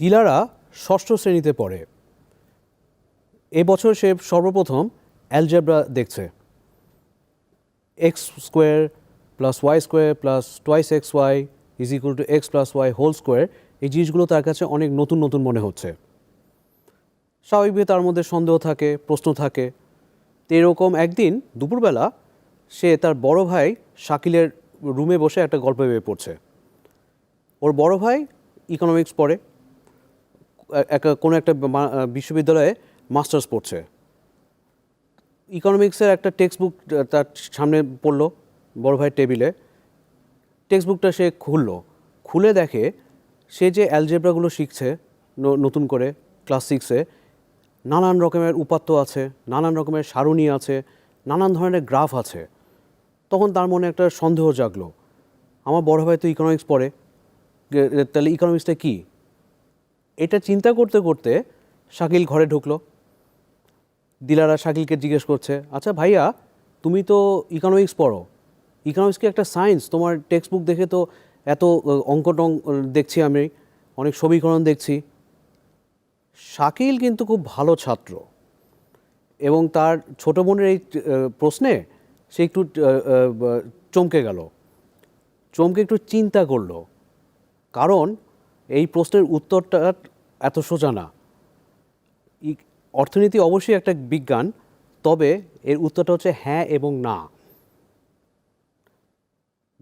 দিলারা ষষ্ঠ শ্রেণীতে পড়ে। এবছর সে সর্বপ্রথম অ্যালজেব্রা দেখছে। X square plus y square plus twice x y is equal to x plus y whole square এই জিনিসগুলো তার কাছে অনেক নতুন নতুন মনে হচ্ছে। স্বাভাবিকভাবে তার মধ্যে সন্দেহ থাকে, প্রশ্ন থাকে। তো এরকম একদিন দুপুরবেলা সে তার বড় ভাই শাকিলের রুমে বসে একটা গল্প ভেবে পড়ছে ওর বড় ভাই ইকোনমিক্স পড়ে। কোনো একটা বিশ্ববিদ্যালয়ে মাস্টার্স পড়ছে। ইকোনমিক্সের একটা টেক্সট বুক তার সামনে পড়ল, বড় ভাইয়ের টেবিলে। টেক্সট বুকটা সে খুললো। খুলে দেখে সে যে অ্যালজেব্রাগুলো শিখছে নতুন করে ক্লাস সিক্সে, নানান রকমের উপাত্ত আছে, নানান রকমের সারণী আছে, নানান ধরনের গ্রাফ আছে। তখন তার মনে একটা সন্দেহ জাগলো। আমার বড় ভাই তো ইকোনমিক্স পড়ে। তাহলে ইকোনমিক্সটা কী? এটা চিন্তা করতে করতে শাকিল ঘরে ঢুকলো। দিলারা শাকিলকে জিজ্ঞেস করছে আচ্ছা ভাইয়া, তুমি তো ইকোনমিক্স পড়ো। ইকোনমিক্স কি একটা সায়েন্স তোমার টেক্সট বুক দেখে তো এত অঙ্ক টঙ্ক দেখছি আমি, অনেক সমীকরণ দেখছি। শাকিল কিন্তু খুব ভালো ছাত্র এবং তার ছোট বোনের এই প্রশ্নে সে একটু চমকে গেল। চমকে একটু চিন্তা করল। কারণ এই প্রশ্নের উত্তরটা এত সোজা না। অর্থনীতি অবশ্যই একটা বিজ্ঞান, তবে এর উত্তরটা হচ্ছে হ্যাঁ এবং না।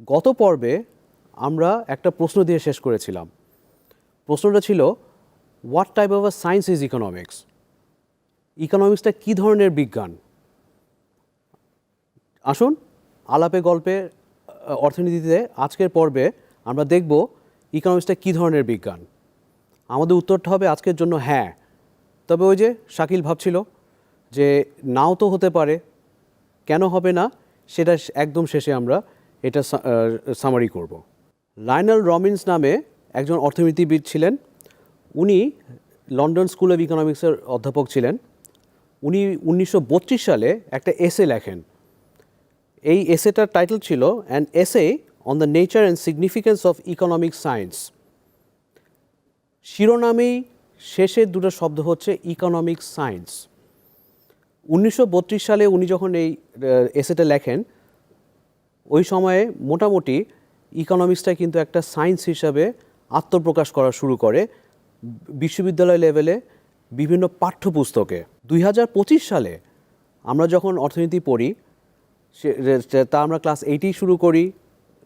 গত পর্বে আমরা একটা প্রশ্ন দিয়ে শেষ করেছিলাম। প্রশ্নটা ছিল what type of a science is economics ইকোনমিক্সটা কী ধরনের বিজ্ঞান? আসুন, আলাপে গল্পে অর্থনীতিতে আজকের পর্বে আমরা দেখব ইকোনমিক্সটা কী ধরনের বিজ্ঞান? আমাদের উত্তরটা হবে আজকের জন্য হ্যাঁ। তবে ওই যে শাকিল ভাবছিল যে নাও তো হতে পারে। কেন হবে না? সেটা একদম শেষে আমরা এটা সামারি করব। লাইনাল রবিন্স নামে একজন অর্থনীতিবিদ ছিলেন। উনি লন্ডন স্কুল অফ ইকোনমিক্সের অধ্যাপক ছিলেন। উনি উনিশশো বত্রিশ সালে একটা এসে লেখেন। এই এসেটার টাইটেল ছিল an essay on the nature and significance of economic science শিরোনামেই শেষের দুটো শব্দ হচ্ছে ইকোনমিক সায়েন্স উনিশশো বত্রিশ সালে উনি যখন এই এসেটা লেখেন, ওই সময়ে মোটামুটি ইকোনমিক্সটা কিন্তু একটা সায়েন্স হিসাবে আত্মপ্রকাশ করা শুরু করে বিশ্ববিদ্যালয় লেভেলে বিভিন্ন পাঠ্যপুস্তকে। দুই হাজার পঁচিশ সালে আমরা যখন অর্থনীতি পড়ি, সে- তা আমরা ক্লাস এইটেই শুরু করি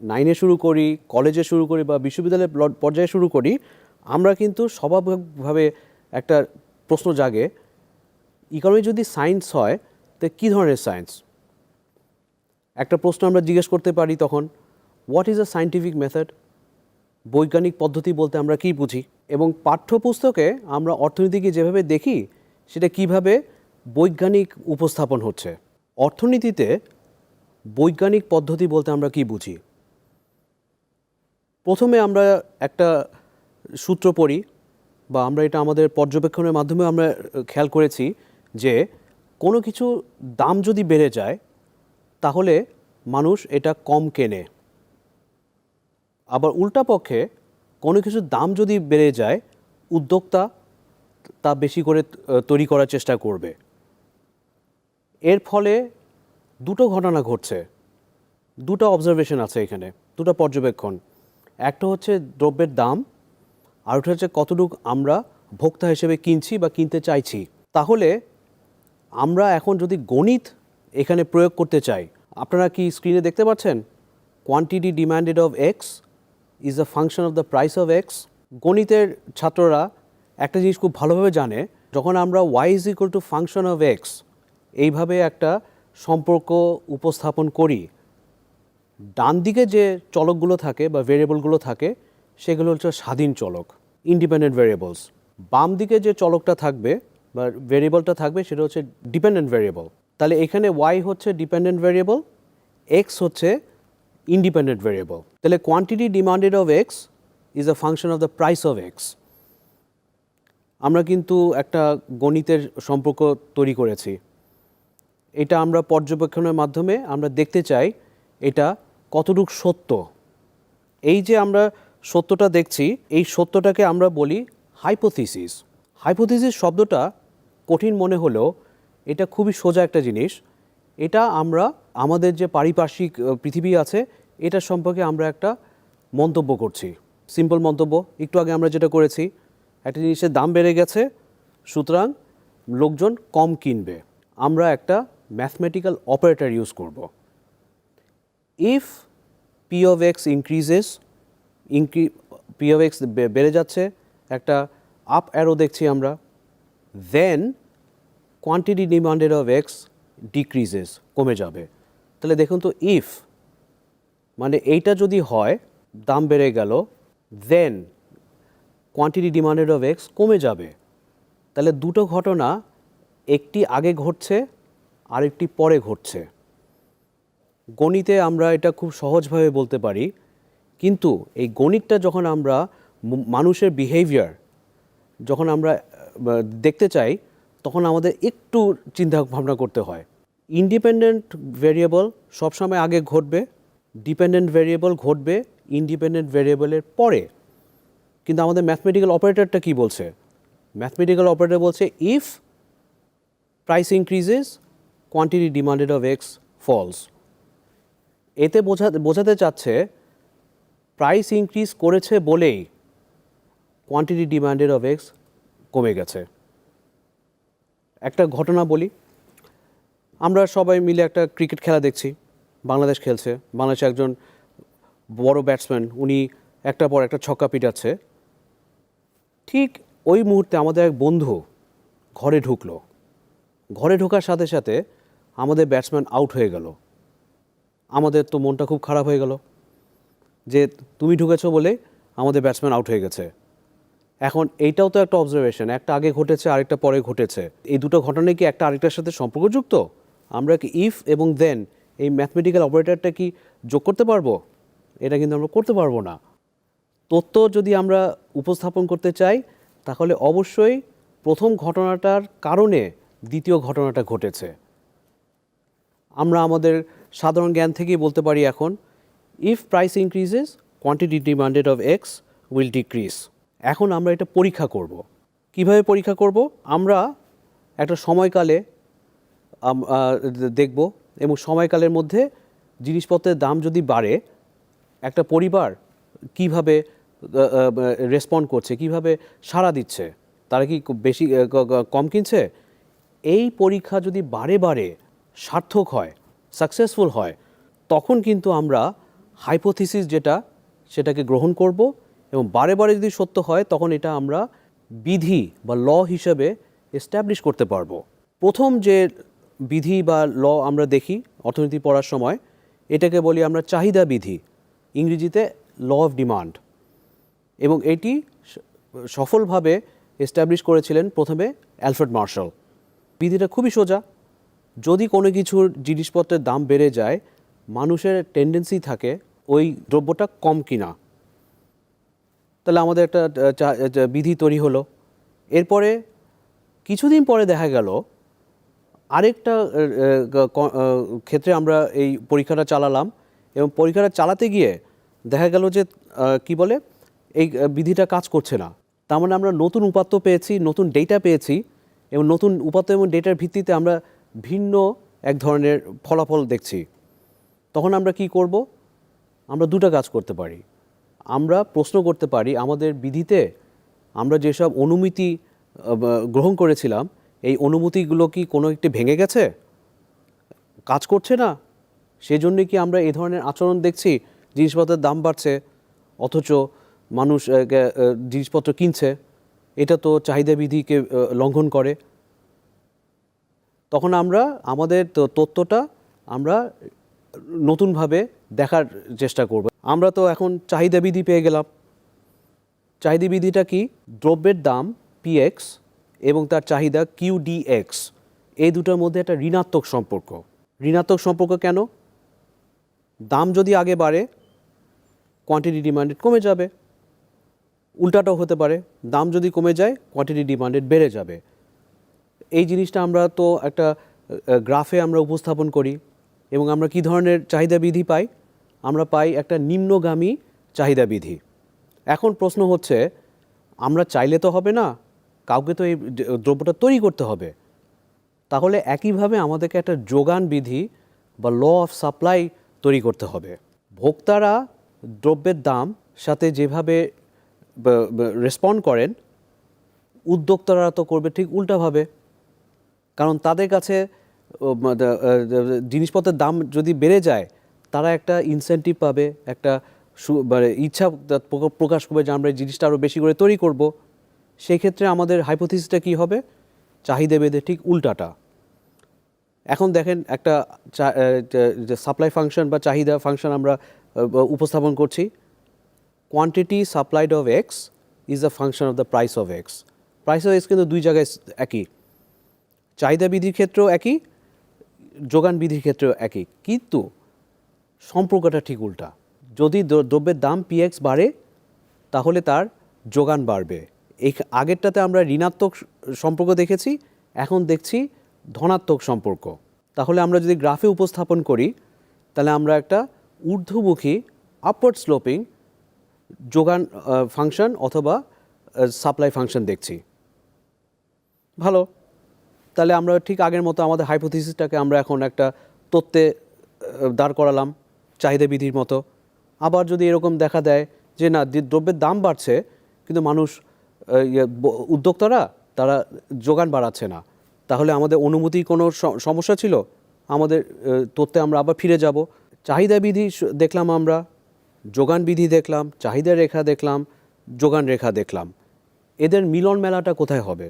নাইনে শুরু করি কলেজে শুরু করি বা বিশ্ববিদ্যালয় পর্যায়ে শুরু করি আমরা কিন্তু স্বাভাবিকভাবে একটা প্রশ্ন জাগে ইকোনমি যদি সায়েন্স হয়, তো কী ধরনের সায়েন্স একটা প্রশ্ন আমরা জিজ্ঞেস করতে পারি তখন what is a scientific method বৈজ্ঞানিক পদ্ধতি বলতে আমরা কী বুঝি? এবং পাঠ্যপুস্তকে আমরা অর্থনীতিকে যেভাবে দেখি, সেটা কীভাবে বৈজ্ঞানিক উপস্থাপন হচ্ছে? অর্থনীতিতে বৈজ্ঞানিক পদ্ধতি বলতে আমরা কি বুঝি? প্রথমে আমরা একটা সূত্র পড়ি বা আমরা এটা আমাদের পর্যবেক্ষণের মাধ্যমে আমরা খেয়াল করেছি যে কোনো কিছু দাম যদি বেড়ে যায়, তাহলে মানুষ এটা কম কেনে। আবার উল্টা পক্ষে কোনো কিছুর দাম যদি বেড়ে যায়, উদ্যোক্তা তা বেশি করে তৈরি করার চেষ্টা করবে। এর ফলে দুটো ঘটনা ঘটছে। দুটো অবজারভেশন আছে এখানে, দুটো পর্যবেক্ষণ। একটা হচ্ছে দ্রব্যের দাম আর ওটা হচ্ছে কতটুকু আমরা ভোক্তা হিসেবে কিনছি বা কিনতে চাইছি। তাহলে আমরা এখন যদি গণিত এখানে প্রয়োগ করতে চাই, আপনারা কি স্ক্রিনে দেখতে পাচ্ছেন? Quantity demanded of x is a function of the price of x গণিতের ছাত্ররা একটা জিনিস খুব ভালোভাবে জানে, যখন আমরা y is equal to function of x এইভাবে একটা সম্পর্ক উপস্থাপন করি। ডান দিকে যে চলকগুলো থাকে বা ভেরিয়েবলগুলো থাকে সেগুলো হচ্ছে স্বাধীন চলক ইন্ডিপেন্ডেন্ট ভেরিয়েবলস বাম দিকে যে চলকটা থাকবে, বা ভেরিয়েবলটা থাকবে, সেটা হচ্ছে ডিপেন্ডেন্ট ভেরিয়েবল তাহলে এখানে ওয়াই হচ্ছে ডিপেন্ডেন্ট ভেরিয়েবল এক্স হচ্ছে ইন্ডিপেন্ডেন্ট ভেরিয়েবল তাহলে quantity demanded of x is a function of the price of x আমরা কিন্তু একটা গণিতের সম্পর্ক তৈরি করেছি। এটা আমরা পর্যবেক্ষণের মাধ্যমে আমরা দেখতে চাই এটা কতটুকু সত্য। এই যে আমরা সত্যটা দেখছি, এই সত্যটাকে আমরা বলি হাইপোথিসিস। হাইপোথিসিস শব্দটা কঠিন মনে হলেও এটা খুবই সোজা একটা জিনিস। এটা আমরা, আমাদের যে পারিপার্শ্বিক পৃথিবী আছে, এটা সম্পর্কে আমরা একটা মন্তব্য করছি। সিম্পল মন্তব্য, একটু আগে আমরা যেটা করেছি, একটা জিনিসের দাম বেড়ে গেছে, সুতরাং লোকজন কম কিনবে। আমরা একটা ম্যাথমেটিক্যাল অপারেটর ইউজ করব। If p of x increases ইনক্রি p বেড়ে যাচ্ছে, একটা আপ অ্যারো দেখছি আমরা then quantity demanded of x decreases কমে যাবে। তাহলে দেখুন তো ইফ মানে এইটা যদি হয়, দাম বেড়ে গেল then quantity demanded of x কমে যাবে। তাহলে দুটো ঘটনা, একটি আগে ঘটছে, আরেকটি পরে ঘটছে। গণিতে আমরা এটা খুব সহজভাবে বলতে পারি কিন্তু এই গণিতটা যখন আমরা মানুষের বিহেভিয়ার যখন আমরা দেখতে চাই, তখন আমাদের একটু চিন্তা ভাবনা করতে হয়। ইন্ডিপেন্ডেন্ট ভেরিয়েবল সবসময় আগে ঘটবে ডিপেন্ডেন্ট ভেরিয়েবল ঘটবে ইন্ডিপেন্ডেন্ট ভেরিয়েবলের পরে। কিন্তু আমাদের ম্যাথমেটিক্যাল অপারেটরটা কি বলছে? ম্যাথমেটিক্যাল অপারেটর বলছে if price increases quantity demanded of x falls এতে বোঝা, বোঝাতে চাচ্ছে প্রাইস ইনক্রিজ করেছে বলেই কোয়ান্টিটি ডিমান্ডের অফ এক্স কমে গেছে। একটা ঘটনা বলি। আমরা সবাই মিলে একটা ক্রিকেট খেলা দেখছি। বাংলাদেশ খেলছে। বাংলাদেশে একজন বড় ব্যাটসম্যান উনি একটা পর একটা ছক্কা পিটাচ্ছে। ঠিক ওই মুহূর্তে আমাদের এক বন্ধু ঘরে ঢুকলো। ঘরে ঢোকার সাথে সাথে আমাদের ব্যাটসম্যান আউট হয়ে গেল। আমাদের তো মনটা খুব খারাপ হয়ে গেল। যে তুমি ঢুকেছো বলে আমাদের ব্যাটসম্যান আউট হয়ে গেছে। এখন এইটাও তো একটা অবজারভেশন একটা আগে ঘটেছে, আরেকটা পরে ঘটেছে। এই দুটো ঘটনায় কি একটা আরেকটার সাথে সম্পর্কযুক্ত? আমরা কি ইফ এবং দেন এই ম্যাথমেটিক্যাল অপারেটরটা কি যোগ করতে পারব? এটা কিন্তু আমরা করতে পারব না। তথ্য যদি আমরা উপস্থাপন করতে চাই, তাহলে অবশ্যই প্রথম ঘটনাটার কারণে দ্বিতীয় ঘটনাটা ঘটেছে। আমরা আমাদের সাধারণ জ্ঞান থেকেই বলতে পারি এখন if price increases quantity demanded of x will decrease এখন আমরা এটা পরীক্ষা করব। কীভাবে পরীক্ষা করব? আমরা একটা সময়কালে দেখব এবং সময়কালের মধ্যে জিনিসপত্রের দাম যদি বাড়ে, একটা পরিবার কীভাবে রেসপন্ড করছে, কীভাবে সাড়া দিচ্ছে, তারা কি বেশি কম কিনছে? এই পরীক্ষা যদি বারে বারে সার্থক হয় সাকসেসফুল হয়, তখন কিন্তু আমরা হাইপোথিসিস যেটা, সেটাকে গ্রহণ করব এবং বারে বারে যদি সত্য হয়, তখন এটা আমরা বিধি বা ল হিসেবে এস্টাবলিশ করতে পারব। প্রথম যে বিধি বা ল আমরা দেখি অর্থনীতি পড়ার সময়, এটাকে বলি আমরা চাহিদা বিধি, ইংরেজিতে ল অফ ডিমান্ড। এবং এটি সফলভাবে এস্টাবলিশ করেছিলেন প্রথমে অ্যালফ্রেড মার্শাল। বিধিটা খুবই সোজা। যদি কোনো কিছুর জিনিসপত্রের দাম বেড়ে যায় মানুষের টেন্ডেন্সি থাকে ওই দ্রব্যটা কম কিনা। তাহলে আমাদের একটা বিধি তৈরি হলো। এরপরে কিছুদিন পরে দেখা গেল, আরেকটা ক্ষেত্রে আমরা এই পরীক্ষাটা চালালাম এবং পরীক্ষাটা চালাতে গিয়ে দেখা গেল যে কি বলে, এই বিধিটা কাজ করছে না। তার মানে আমরা নতুন উপাত্ত পেয়েছি, নতুন ডেটা পেয়েছি এবং নতুন উপাত্ত এবং ডেটার ভিত্তিতে আমরা ভিন্ন এক ধরনের ফলাফল দেখছি। তখন আমরা কি করব? আমরা দুটো কাজ করতে পারি। আমরা প্রশ্ন করতে পারি, আমাদের বিধিতে আমরা যেসব অনুমতি গ্রহণ করেছিলাম, এই অনুমতিগুলো কি কোনো একটি ভেঙে গেছে? কাজ করছে না। সেই সেজন্য কি আমরা এই ধরনের আচরণ দেখছি? জিনিসপত্রের দাম বাড়ছে, অথচ মানুষ জিনিসপত্র কিনছে। এটা তো চাহিদা বিধিকে লঙ্ঘন করে। তখন আমরা, আমাদের তথ্যটা আমরা নতুনভাবে দেখার চেষ্টা করব। আমরা তো এখন চাহিদা বিধি পেয়ে গেলাম। চাহিদা বিধিটা কি? দ্রব্যের দাম পিএক্স এবং তার চাহিদা কিউডিএক্স এই দুটোর মধ্যে একটা ঋণাত্মক সম্পর্ক। ঋণাত্মক সম্পর্ক কেন? দাম যদি আগে বাড়ে কোয়ান্টিটি ডিমান্ডেড কমে যাবে। উল্টাটাও হতে পারে, দাম যদি কমে যায় কোয়ান্টিটি ডিমান্ডেড বেড়ে যাবে। এই জিনিসটা আমরা তো একটা গ্রাফে আমরা উপস্থাপন করি। এবং আমরা কি ধরনের চাহিদা বিধি পাই? আমরা পাই একটা নিম্নগামী চাহিদা বিধি এখন প্রশ্ন হচ্ছে, আমরা চাইলে তো হবে না, কাউকে তো এই দ্রব্যটা তৈরি করতে হবে। তাহলে একইভাবে আমাদেরকে একটা যোগান বিধি বা ল অফ সাপ্লাই তৈরি করতে হবে। ভোক্তারা দ্রব্যের দাম সাথে যেভাবে রেসপন্ড করেন, উদ্যোক্তারা তো করবে ঠিক উল্টাভাবে। কারণ তাদের কাছে জিনিসপত্রের দাম যদি বেড়ে যায়, তারা একটা ইনসেন্টিভ পাবে, একটা মানে ইচ্ছা প্রকাশ করবে যে আমরা জিনিসটা আরও বেশি করে তৈরি করব। সেই ক্ষেত্রে আমাদের হাইপোথিসটা কী হবে? চাহিদা বেঁধে ঠিক উল্টাটা। এখন দেখেন একটা সাপ্লাই ফাংশন বা চাহিদা ফাংশন আমরা উপস্থাপন করছি। Quantity supplied of x is the function of the price of x price of x কিন্তু দুই জায়গায় একই। চাহিদা বিধির ক্ষেত্রেও একই যোগান বিধির ক্ষেত্রেও একই। কিন্তু সম্পর্কটা ঠিক উল্টা। যদি দ্র- দ্রব্যের দাম পিএক্স বাড়ে, তাহলে তার যোগান বাড়বে। এই আগেরটাতে আমরা ঋণাত্মক সম্পর্ক দেখেছি, এখন দেখছি ধনাত্মক সম্পর্ক। তাহলে আমরা যদি গ্রাফে উপস্থাপন করি, তাহলে আমরা একটা ঊর্ধ্বমুখী আপওয়ার্ড স্লোপিং যোগান ফাংশন অথবা সাপ্লাই ফাংশন দেখছি। ভালো? তাহলে আমরা ঠিক আগের মতো আমাদের হাইপোথিসিসটাকে আমরা এখন একটা তত্ত্বে দাঁড় করালাম চাহিদা বিধির মতো। আবার যদি এরকম দেখা দেয় যে না দ্রব্যের দাম বাড়ছে কিন্তু মানুষ ইয়ে, উদ্যোক্তারা তারা যোগান বাড়াচ্ছে না তাহলে আমাদের অনুমতির কোনো সমস্যা ছিল? আমাদের তত্ত্বে আমরা আবার ফিরে যাব। চাহিদা বিধি দেখলাম আমরা যোগান বিধি দেখলাম চাহিদা রেখা দেখলাম যোগান রেখা দেখলাম। এদের মিলন মেলাটা কোথায় হবে?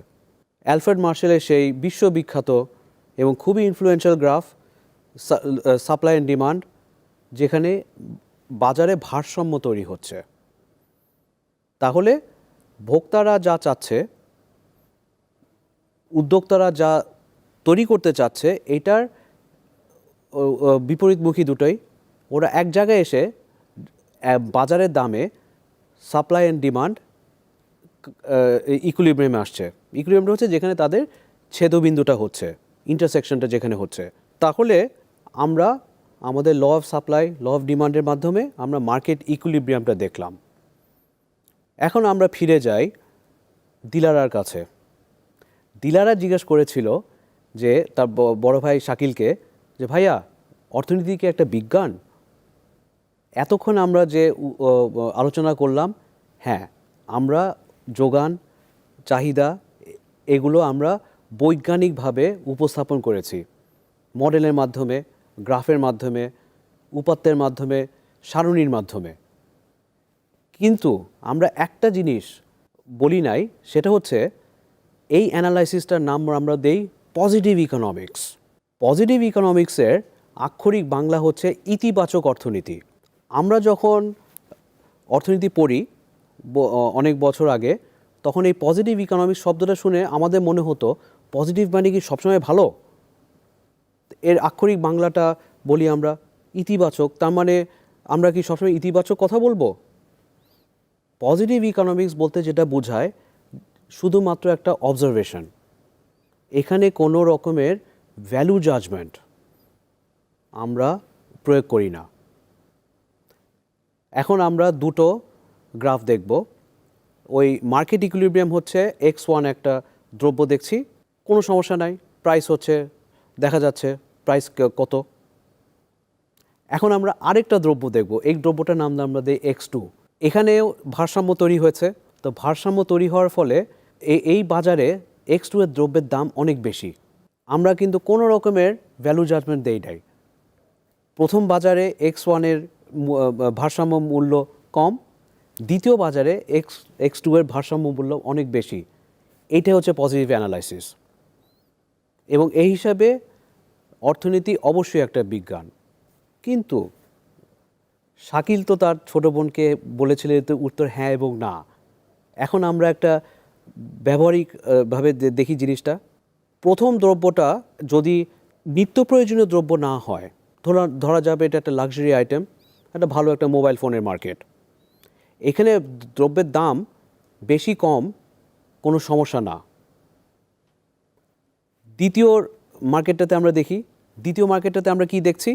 অ্যালফ্রেড মার্শেলের সেই বিশ্ববিখ্যাত এবং খুবই influential graph supply and demand যেখানে বাজারে ভারসাম্য তৈরি হচ্ছে। তাহলে ভোক্তারা যা চাচ্ছে, উদ্যোক্তারা যা তৈরি করতে চাচ্ছে, এটার বিপরীতমুখী দুটোই। ওরা এক জায়গায় এসে বাজারের দামে সাপ্লাই অ্যান্ড ডিমান্ড ইকুলিব্রিয়ামে আসছে। ইকুলিব্রিয়ামটা হচ্ছে যেখানে তাদের ছেদবিন্দুটা হচ্ছে ইন্টারসেকশনটা যেখানে হচ্ছে। তাহলে আমরা আমাদের law of supply law of ডিমান্ডের মাধ্যমে আমরা মার্কেট ইকুলিব্রিয়ামটা দেখলাম। এখন আমরা ফিরে যাই ডিলারার কাছে। দিলারা জিজ্ঞেস করেছিল যে তার বড় ভাই শাকিলকে যে, ভাইয়া, অর্থনীতি কি একটা বিজ্ঞান? এতক্ষণ আমরা যে আলোচনা করলাম হ্যাঁ আমরা যোগান, চাহিদা, এগুলো আমরা বৈজ্ঞানিকভাবে উপস্থাপন করেছি। মডেলের মাধ্যমে, গ্রাফের মাধ্যমে, উপাত্তের মাধ্যমে, সারণীর মাধ্যমে। কিন্তু আমরা একটা জিনিস বলি নাই, সেটা হচ্ছে এই অ্যানালাইসিসটার নাম আমরা দেই পজিটিভ ইকোনমিক্স। পজিটিভ ইকোনমিক্সের আক্ষরিক বাংলা হচ্ছে ইতিবাচক অর্থনীতি। আমরা যখন অর্থনীতি পড়ি অনেক বছর আগে, তখন এই পজিটিভ ইকোনমিক্স শব্দটা শুনে আমাদের মনে হতো পজিটিভ মানে কি সবসময় ভালো? এর আক্ষরিক বাংলাটা বলি আমরা, ইতিবাচক, তার মানে আমরা কি সবসময় ইতিবাচক কথা বলব? পজিটিভ ইকোনমিক্স বলতে যেটা বোঝায়, শুধুমাত্র একটা অবজারভেশন এখানে কোনো রকমের ভ্যালু জাজমেন্ট আমরা প্রয়োগ করি না। এখন আমরা দুটো গ্রাফ দেখব। ওই মার্কেট ইকুইলিব্রিয়াম হচ্ছে এক্স ওয়ান একটা দ্রব্য দেখছি। কোনো সমস্যা নাই প্রাইস হচ্ছে, দেখা যাচ্ছে প্রাইস কত। এখন আমরা আরেকটা দ্রব্য দেখব। এই দ্রব্যটার নাম আমরা দিই এক্স টু এখানেও ভারসাম্য তৈরি হয়েছে। তো ভারসাম্য তৈরি হওয়ার ফলে এই- বাজারে এক্স টু এর দ্রব্যের দাম অনেক বেশি। আমরা কিন্তু কোনো রকমের ভ্যালু জাজমেন্ট দেই নাই। প্রথম বাজারে এক্স ওয়ানের ভারসাম্য মূল্য কম দ্বিতীয় বাজারে এক্স এক্স টু এর ভারসাম্য মূল্য অনেক বেশি। এইটা হচ্ছে পজিটিভ অ্যানালাইসিস এবং এই হিসাবে অর্থনীতি অবশ্যই একটা বিজ্ঞান। কিন্তু শাকিল তো তার ছোট বোনকে বলেছিল তো উত্তর হ্যাঁ এবং না। এখন আমরা একটা ব্যবহারিক আহ, ভাবে দে- দেখি জিনিসটা। প্রথম দ্রব্যটা যদি নিত্য প্রয়োজনীয় দ্রব্য না হয় ধরা ধরা যাবে এটা একটা লাক্সারি আইটেম একটা ভালো একটা মোবাইল ফোনের মার্কেট এখানে দ্রব্যের দাম বেশি কম, কোনো সমস্যা না। দ্বিতীয় মার্কেটটাতে আমরা দেখি, দ্বিতীয় মার্কেটটাতে আমরা কি দেখছি?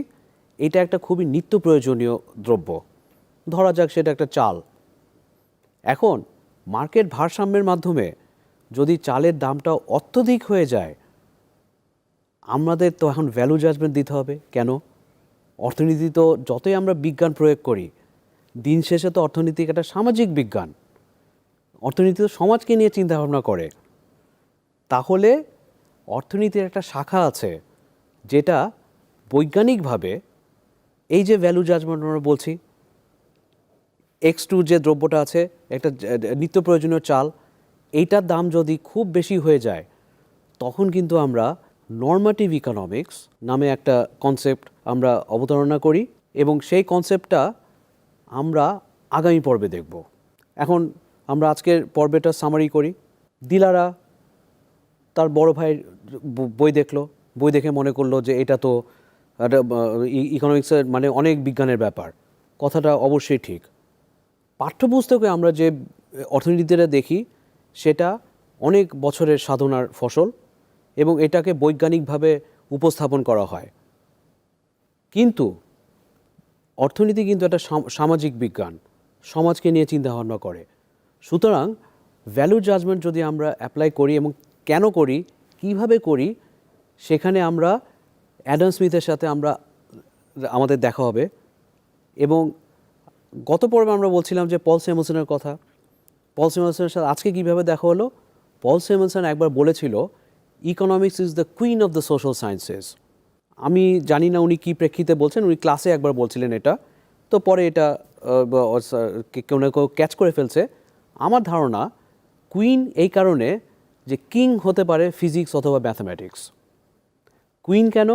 এটা একটা খুবই নিত্য প্রয়োজনীয় দ্রব্য। ধরা যাক সেটা একটা চাল। এখন মার্কেট ভারসাম্যের মাধ্যমে যদি চালের দামটা অত্যধিক হয়ে যায়, আমাদের তো এখন ভ্যালু জাজমেন্ট দিতে হবে। কেন? অর্থনীতি তো যতই আমরা বিজ্ঞান প্রয়োগ করি দিন শেষে তো অর্থনীতি একটা সামাজিক বিজ্ঞান। অর্থনীতি তো সমাজকে নিয়ে চিন্তা ভাবনা করে। তাহলে অর্থনীতির একটা শাখা আছে যেটা বৈজ্ঞানিকভাবে এই যে ভ্যালু জাজমেন্ট আমরা বলছি এক্স টু যে দ্রব্যটা আছে, একটা নিত্য প্রয়োজনীয় চাল, এইটার দাম যদি খুব বেশি হয়ে যায়, তখন কিন্তু আমরা নর্মাটিভ ইকোনমিক্স নামে একটা কনসেপ্ট আমরা অবতারণা করি এবং সেই কনসেপ্টটা আমরা আগামী পর্বে দেখব। এখন আমরা আজকের পর্বেটা সামারি করি। দিলারা তার বড় ভাইয়ের বই দেখল। বই দেখে মনে করল যে এটা তো ইকোনমিক্সের মানে অনেক বিজ্ঞানের ব্যাপার। কথাটা অবশ্যই ঠিক। পাঠ্যপুস্তকে আমরা যে অর্থনীতিটা দেখি, সেটা অনেক বছরের সাধনার ফসল এবং এটাকে বৈজ্ঞানিকভাবে উপস্থাপন করা হয়। কিন্তু অর্থনীতি কিন্তু একটা সাম- সামাজিক বিজ্ঞান। সমাজকে নিয়ে চিন্তাভাবনা করে। সুতরাং ভ্যালু জাজমেন্ট যদি আমরা অ্যাপ্লাই করি এবং কেন করি, কীভাবে করি, সেখানে আমরা অ্যাডাম স্মিথের সাথে আমরা, আমাদের দেখা হবে। এবং গত পর্বে আমরা বলছিলাম যে পল সেমসনের কথা। পল সেমসনের সাথে আজকে কীভাবে দেখা হলো? পল সেমসন একবার বলেছিল economics is the queen of the social sciences আমি জানি না উনি কী প্রেক্ষিতে বলছেন, উনি ক্লাসে একবার বলছিলেন এটা। তো পরে এটা কেউ না কেউ ক্যাচ করে ফেলছে। আমার ধারণা কুইন এই কারণে যে কিং হতে পারে ফিজিক্স অথবা ম্যাথামেটিক্স কুইন কেন?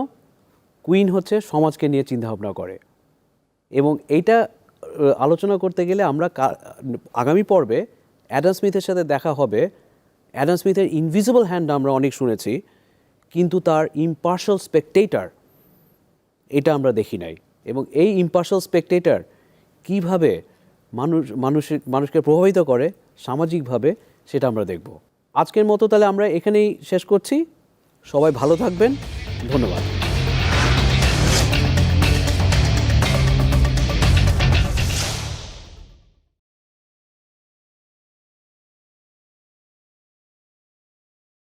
কুইন হচ্ছে সমাজকে নিয়ে চিন্তাভাবনা করে। এবং এইটা আলোচনা করতে গেলে আমরা আগামী পর্বে অ্যাডাম স্মিথের সাথে দেখা হবে। অ্যাডাম স্মিথের ইনভিজিবল হ্যান্ড আমরা অনেক শুনেছি। কিন্তু তার ইম্পার্শাল স্পেকটেটার এটা আমরা দেখি নাই। এবং এই ইম্পার্শাল স্পেকটেটার কীভাবে মানুষ, মানুষের, মানুষকে প্রভাবিত করে, সামাজিকভাবে, সেটা আমরা দেখব। আজকের মতো তাহলে আমরা এখানেই শেষ করছি। সবাই ভালো থাকবেন। ধন্যবাদ।